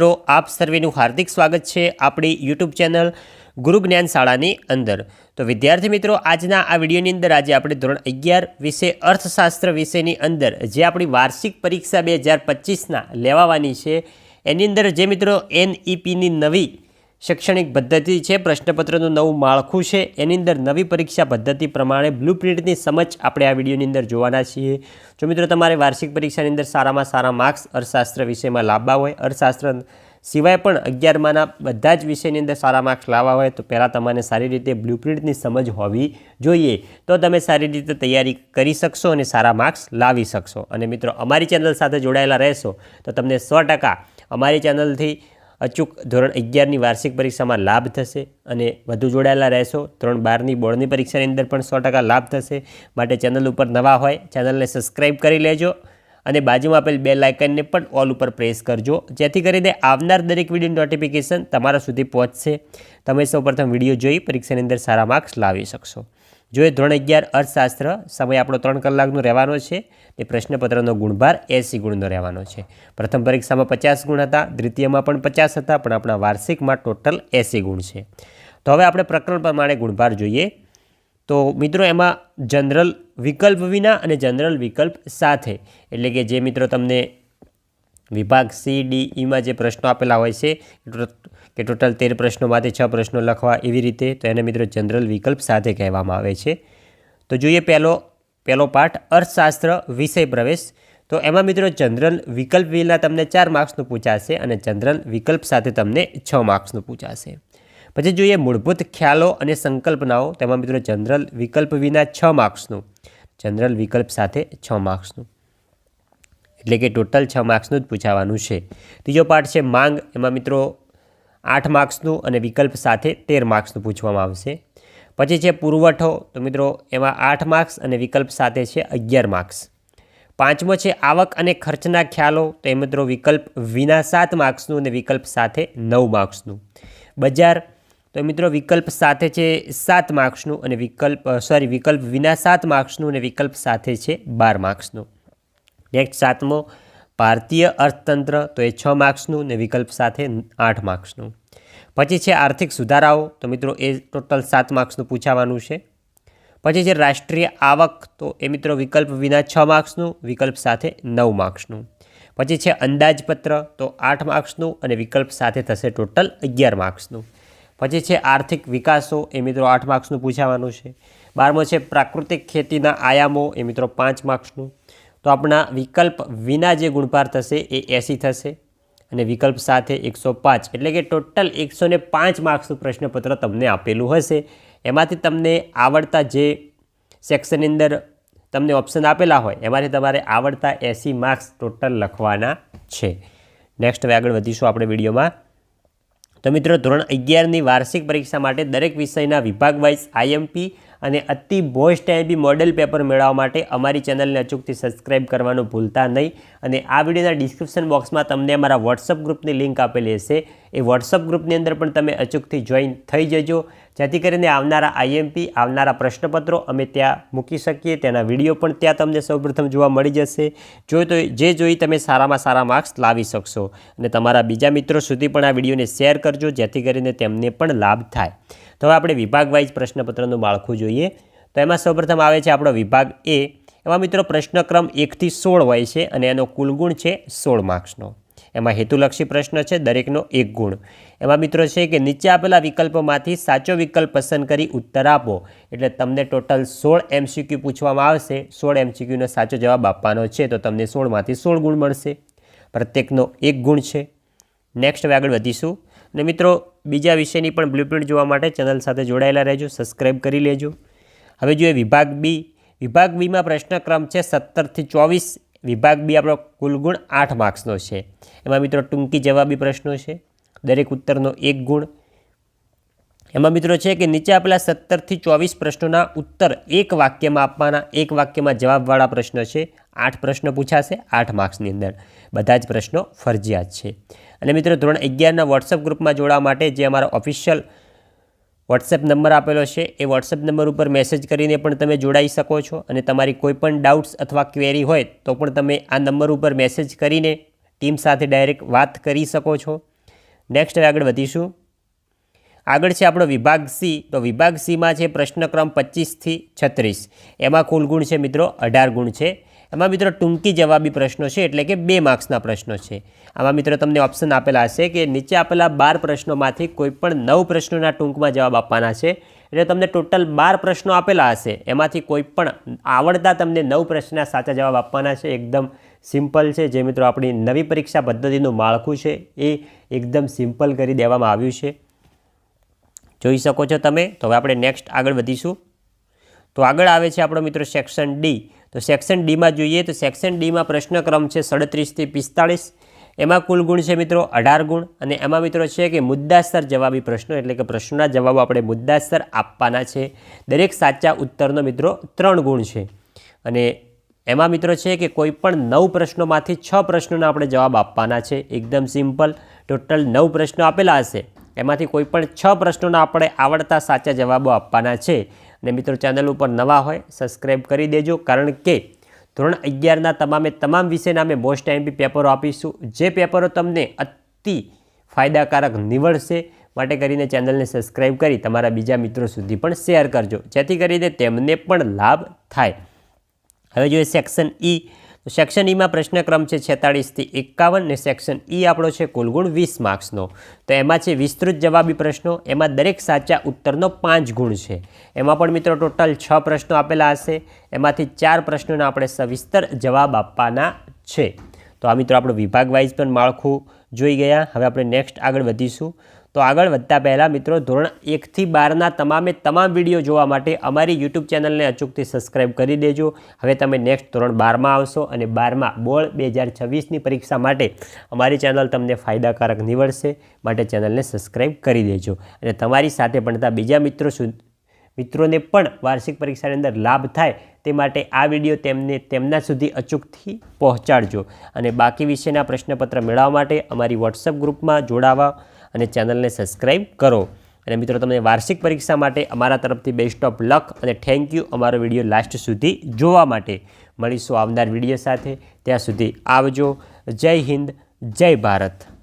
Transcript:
મિત્રો, આપ સર્વેનું હાર્દિક સ્વાગત છે આપણી યુટ્યુબ ચેનલ ગુરુ જ્ઞાન શાળાની અંદર. તો વિદ્યાર્થી મિત્રો, આજના આ વિડીયોની અંદર આજે આપણે ધોરણ અગિયાર વિશે અર્થશાસ્ત્ર વિષયની અંદર જે આપણી વાર્ષિક પરીક્ષા બે હજાર પચીસના લેવાવાની છે, એની અંદર જે મિત્રો એનઈપીની નવી શૈક્ષણિક પદ્ધતિ છે, પ્રશ્નપત્રનું નવું માળખું છે, એની અંદર નવી પરીક્ષા પદ્ધતિ પ્રમાણે બ્લુપ્રિન્ટની સમજ આપણે આ વિડીયોની અંદર જોવાના છીએ. જો મિત્રો તમારે વાર્ષિક પરીક્ષાની અંદર સારામાં સારા માર્ક્સ, અર્થશાસ્ત્ર વિષયમાં લાવવા હોય, અર્થશાસ્ત્ર સિવાય પણ અગિયારમાંના બધા જ વિષયની અંદર સારા માર્ક્સ લાવવા હોય, તો પહેલાં તમારે સારી રીતે બ્લુપ્રિન્ટની સમજ હોવી જોઈએ. તો તમે સારી રીતે તૈયારી કરી શકશો અને સારા માર્ક્સ લાવી શકશો. અને મિત્રો, અમારી ચેનલ સાથે જોડાયેલા રહેશો, તો તમને સો ટકા અમારી ચેનલથી અચૂક ધોરણ અગિયારની વાર્ષિક પરીક્ષામાં લાભ થશે અને વધુ જોડાયેલા રહેશો. ધોરણ બારની બોર્ડની પરીક્ષાની અંદર પણ સો ટકા લાભ થશે. માટે ચેનલ ઉપર નવા હોય ચેનલને સબસ્ક્રાઈબ કરી લેજો અને બાજુમાં આપેલ બે લાઇકનને પણ ઓલ ઉપર પ્રેસ કરજો. જેથી કરીને આવનાર દરેક વીડિયો નોટિફિકેશન તમારા સુધી પહોંચશે. તમે સૌપ્રથમ વીડિયો જોઈ પરીક્ષાની અંદર સારા માર્ક્સ લાવી શકશો. જોઈએ ધોરણ અગિયાર અર્થશાસ્ત્ર, સમય આપણો ત્રણ કલાકનો રહેવાનો છે તે પ્રશ્નપત્રનો ગુણભાર એંસી ગુણનો રહેવાનો છે. પ્રથમ પરીક્ષામાં પચાસ ગુણ હતા, દ્વિતીયમાં પણ પચાસ હતા, પણ આપણા વાર્ષિકમાં ટોટલ એંસી ગુણ છે. તો હવે આપણે પ્રકરણ પ્રમાણે ગુણભાર જોઈએ. તો મિત્રો, એમાં જનરલ વિકલ્પ વિના અને જનરલ વિકલ્પ સાથે. એટલે કે જે મિત્રો તમને વિભાગ સી, ડી ઈમાં જે પ્રશ્નો આપેલા હોય છે કે ટોટલ તેર પ્રશ્નોમાંથી છ પ્રશ્નો લખવા એવી રીતે, તો એને મિત્રો જનરલ વિકલ્પ સાથે કહેવામાં આવે છે. તો જોઈએ પહેલો પહેલો પાઠ, અર્થશાસ્ત્ર વિષય પ્રવેશ. તો એમાં મિત્રો જનરલ વિકલ્પ વિના તમને ચાર માર્ક્સનું પૂછાશે અને જનરલ વિકલ્પ સાથે તમને છ માર્ક્સનું પૂછાશે. પછી જોઈએ મૂળભૂત ખ્યાલો અને સંકલ્પનાઓ, તેમાં મિત્રો જનરલ વિકલ્પ વિના છ માર્ક્સનું. જનરલ વિકલ્પ સાથે છ માર્ક્સનું. એટલે કે ટોટલ છ માર્ક્સનું જ પૂછાવાનું છે. ત્રીજો પાઠ છે માંગ. એમાં મિત્રો આઠ માર્ક્સનું અને વિકલ્પ સાથે તેર માર્ક્સનું પૂછવામાં આવશે. પછી છે પુરવઠો. તો મિત્રો એમાં આઠ માર્ક્સ અને વિકલ્પ સાથે છે અગિયાર માર્ક્સ. પાંચમો છે આવક અને ખર્ચના ખ્યાલો. તો એ મિત્રો વિકલ્પ વિના સાત માર્ક્સનું અને વિકલ્પ સાથે નવ માર્ક્સનું. બજાર. તો મિત્રો વિકલ્પ સાથે છે સાત માર્ક્સનું અને વિકલ્પ સોરી વિકલ્પ વિના સાત માર્ક્સનું અને વિકલ્પ સાથે છે બાર માર્ક્સનું. નેક્સ્ટ સાતમો, ભારતીય અર્થતંત્ર, તો એ છ માર્ક્સનું ને વિકલ્પ સાથે આઠ માર્ક્સનું. પછી છે આર્થિક સુધારાઓ, તો મિત્રો એ ટોટલ સાત માર્ક્સનું પૂછાવાનું છે. પછી છે રાષ્ટ્રીય આવક, તો એ મિત્રો વિકલ્પ વિના છ માર્ક્સનું, વિકલ્પ સાથે નવ માર્ક્સનું. પછી છે અંદાજપત્ર, તો આઠ માર્ક્સનું અને વિકલ્પ સાથે થશે ટોટલ અગિયાર માર્ક્સનું. પછી છે આર્થિક વિકાસો, એ મિત્રો આઠ માર્ક્સનું પૂછાવાનું છે. બારમો છે પ્રાકૃતિક ખેતીના આયામો, એ મિત્રો પાંચ માર્ક્સનું. તો આપણા વિકલ્પ વિના જે ગુણભાર થશે એ એંસી થશે અને વિકલ્પ સાથે એકસો પાંચ, એટલે કે ટોટલ એકસો ને પાંચ માર્ક્સનું પ્રશ્નપત્ર તમને આપેલું હશે. એમાંથી તમને આવડતા જે સેક્શનની અંદર તમને ઓપ્શન આપેલા હોય, એમાંથી તમારે આવડતા એંસી માર્ક્સ ટોટલ લખવાના છે. નેક્સ્ટ હવે આગળ વધીશું આપણે વિડીયોમાં. તો મિત્રો, ધોરણ અગિયારની વાર્ષિક પરીક્ષા માટે દરેક વિષયના વિભાગ વાઇઝ આઈએમપી અને અતિ મોસ્ટ એમપી મોડેલ પેપર મેળવવા માટે અમારી ચેનલને અચૂકથી સબસ્ક્રાઇબ કરવાનું ભૂલતા નહીં. અને આ વિડીયોના ડિસ્ક્રિપ્શન બોક્સમાં તમને અમારા વોટ્સઅપ ગ્રુપની લિંક આપેલી હશે. એ વોટ્સઅપ ગ્રુપની અંદર પણ તમે અચૂકથી જોઈન થઈ જજો. જેથી કરીને આવનારા આઈએમપી, આવનારા પ્રશ્નપત્રો અમે ત્યાં મૂકી શકીએ. તેના વીડિયો પણ ત્યાં તમને સૌપ્રથમ જોવા મળી જશે. જો તો જે જોઈ તમે સારામાં સારા માર્ક્સ લાવી શકશો. અને તમારા બીજા મિત્રો સુધી પણ આ વિડીયોને શેર કરજો, જેથી કરીને તેમને પણ લાભ થાય. તો હવે આપણે વિભાગ વાઇઝ પ્રશ્નપત્રનું માળખું જોઈએ. તો એમાં સૌપ્રથમ આવે છે આપણો વિભાગ એ. એમાં મિત્રો પ્રશ્નક્રમ એકથી સોળ હોય છે અને એનો કુલ ગુણ છે સોળ માર્ક્સનો. એમાં હેતુલક્ષી પ્રશ્ન છે દરેકનો એક ગુણ. એમાં મિત્રો છે કે નીચે આપેલા વિકલ્પોમાંથી સાચો વિકલ્પ પસંદ કરી ઉત્તર આપો. એટલે તમને ટોટલ સોળ એમસીક્યુ પૂછવામાં આવશે. સોળ એમસીક્યુનો સાચો જવાબ આપવાનો છે તો તમને સોળમાંથી સોળ ગુણ મળશે. પ્રત્યેકનો એક ગુણ છે. નેક્સ્ટ હવે આગળ વધીશું. અને મિત્રો, બીજા વિષયની પણ બ્લુપ્રિન્ટ જોવા માટે ચેનલ સાથે જોડાયેલા રહેજો સબસ્ક્રાઈબ કરી લેજો. હવે જોઈએ વિભાગ બી. વિભાગ બીમાં પ્રશ્નક્રમ છે સત્તરથી ચોવીસ. વિભાગ બી આપણો કુલ ગુણ આઠ માર્ક્સનો છે. એમાં મિત્રો ટૂંકી જવાબી પ્રશ્નો છે. દરેક ઉત્તરનો એક ગુણ. એમાં મિત્રો છે કે નીચે આપેલા સત્તરથી ચોવીસ પ્રશ્નોના ઉત્તર એક વાક્યમાં આપવાના, એક વાક્યમાં જવાબવાળા પ્રશ્ન છે, આઠ પ્રશ્નો પૂછાશે, આઠ માર્ક્સની અંદર. બધા જ પ્રશ્નો ફરજિયાત છે. અને મિત્રો ધોરણ અગિયારના વોટ્સઅપ ગ્રુપમાં જોડાવા માટે જે અમારો ઓફિશિયલ વોટ્સએપ નંબર આપેલો છે, એ વોટ્સએપ નંબર ઉપર મેસેજ કરીને પણ તમે જોડાઈ શકો છો. અને તમારી કોઈપણ ડાઉટ્સ અથવા ક્વેરી હોય તો પણ તમે આ નંબર ઉપર મેસેજ કરીને ટીમ સાથે ડાયરેક્ટ વાત કરી શકો છો. નેક્સ્ટ હવે આગળ વધીશું. આગળ છે આપણો વિભાગ સી. તો વિભાગ સીમાં છે પ્રશ્નક્રમ પચીસથી છત્રીસ. એમાં કુલ ગુણ છે મિત્રો અઢાર ગુણ છે. એમાં મિત્રો ટૂંકી જવાબી પ્રશ્નો છે એટલે કે બે માર્ક્સના પ્રશ્નો છે. આમાં મિત્રો તમને ઓપ્શન આપેલા હશે કે નીચે આપેલા બાર પ્રશ્નોમાંથી કોઈ પણ નવ પ્રશ્નોના ટૂંકમાં જવાબ આપવાના છે. એટલે તમને ટોટલ બાર પ્રશ્નો આપેલા હશે. એમાંથી કોઈ પણ આવડતા તમને નવ પ્રશ્નના સાચા જવાબ આપવાના છે. એકદમ સિમ્પલ છે. જે મિત્રો આપણી નવી પરીક્ષા પદ્ધતિનું માળખું છે એ એકદમ સિમ્પલ કરી દેવામાં આવ્યું છે. જોઈ શકો છો તમે. તો હવે આપણે નેક્સ્ટ આગળ વધીશું. તો આગળ આવે છે આપણો મિત્રો સેક્શન ડી તો સેક્શન ડીમાં જોઈએ તો સેક્શન ડીમાં પ્રશ્નક્રમ છે સડત્રીસથી પિસ્તાળીસ. એમાં કુલ ગુણ છે મિત્રો અઢાર ગુણ અને એમાં મિત્રો છે કે મુદ્દાસર જવાબી પ્રશ્નો એટલે કે પ્રશ્નોના જવાબો આપણે મુદ્દાસર આપવાના છે. દરેક સાચા ઉત્તરનો મિત્રો ત્રણ ગુણ છે. અને એમાં મિત્રો છે કે કોઈ પણ નવ પ્રશ્નોમાંથી છ પ્રશ્નોના આપણે જવાબ આપવાના છે. એકદમ સિમ્પલ. ટોટલ નવ પ્રશ્નો આપેલા હશે. એમાંથી કોઈ પણ છ પ્રશ્નોના આપણે આવડતા સાચા જવાબો આપવાના છે. અને મિત્રો, ચેનલ ઉપર નવા હોય સબસ્ક્રાઈબ કરી દેજો, કારણ કે ધોરણ અગિયારના તમામે તમામ વિષયના અમે મોસ્ટ એમપી પેપરો આપીશું. જે પેપરો તમને અતિ ફાયદાકારક નીવડશે, માટે કરીને ચેનલને સબસ્ક્રાઈબ કરી તમારા બીજા મિત્રો સુધી પણ શેર કરજો. જેથી કરીને તેમને પણ લાભ થાય. હવે જોઈએ સેક્શન ઈ તો સેક્શન ઈમાં પ્રશ્નક્રમ છે છેતાળીસથી એકાવન ને સેક્શન ઈ આપણો છે કુલ ગુણ વીસ માર્ક્સનો. તો એમાં છે વિસ્તૃત જવાબી પ્રશ્નો, એમાં દરેક સાચા ઉત્તરનો પાંચ ગુણ છે. એમાં પણ મિત્રો ટોટલ છ પ્રશ્નો આપેલા હશે. એમાંથી ચાર પ્રશ્નોના આપણે સવિસ્તર જવાબ આપવાના છે. તો આ મિત્રો આપણો વિભાગ વાઇઝ પણ માળખું જોઈ ગયા. હવે આપણે નેક્સ્ટ આગળ વધીશું. તો આગળ વધતા પહેલાં મિત્રો, ધોરણ એકથી બારના તમામે તમામ વીડિયો જોવા માટે અમારી યુટ્યુબ ચેનલને અચૂકથી સબસ્ક્રાઈબ કરી દેજો. હવે તમે નેક્સ્ટ ધોરણ બારમાં આવશો અને બારમાં બોર્ડ બે હજાર છવ્વીસની પરીક્ષા માટે અમારી ચેનલ તમને ફાયદાકારક નીવડશે માટે ચેનલને સબસ્ક્રાઈબ કરી દેજો. અને તમારી સાથે ભણતા બીજા મિત્રો મિત્રોને પણ વાર્ષિક પરીક્ષાની અંદર લાભ થાય તે માટે આ વીડિયો તેમને, તેમના સુધી અચૂકથી પહોંચાડજો. અને બાકી વિશેના પ્રશ્નપત્ર મેળવવા માટે અમારી વોટ્સઅપ ગ્રુપમાં જોડાવા અને ચેનલને સબસ્ક્રાઈબ કરો. અને મિત્રો, તમને વાર્ષિક પરીક્ષા માટે અમારા તરફથી બેસ્ટ ઓફ લક અને થેન્ક યુ અમારો વીડિયો લાસ્ટ સુધી જોવા માટે. મળીશું આવનાર વીડિયો સાથે. ત્યાં સુધી આવજો. જય હિન્દ, જય ભારત.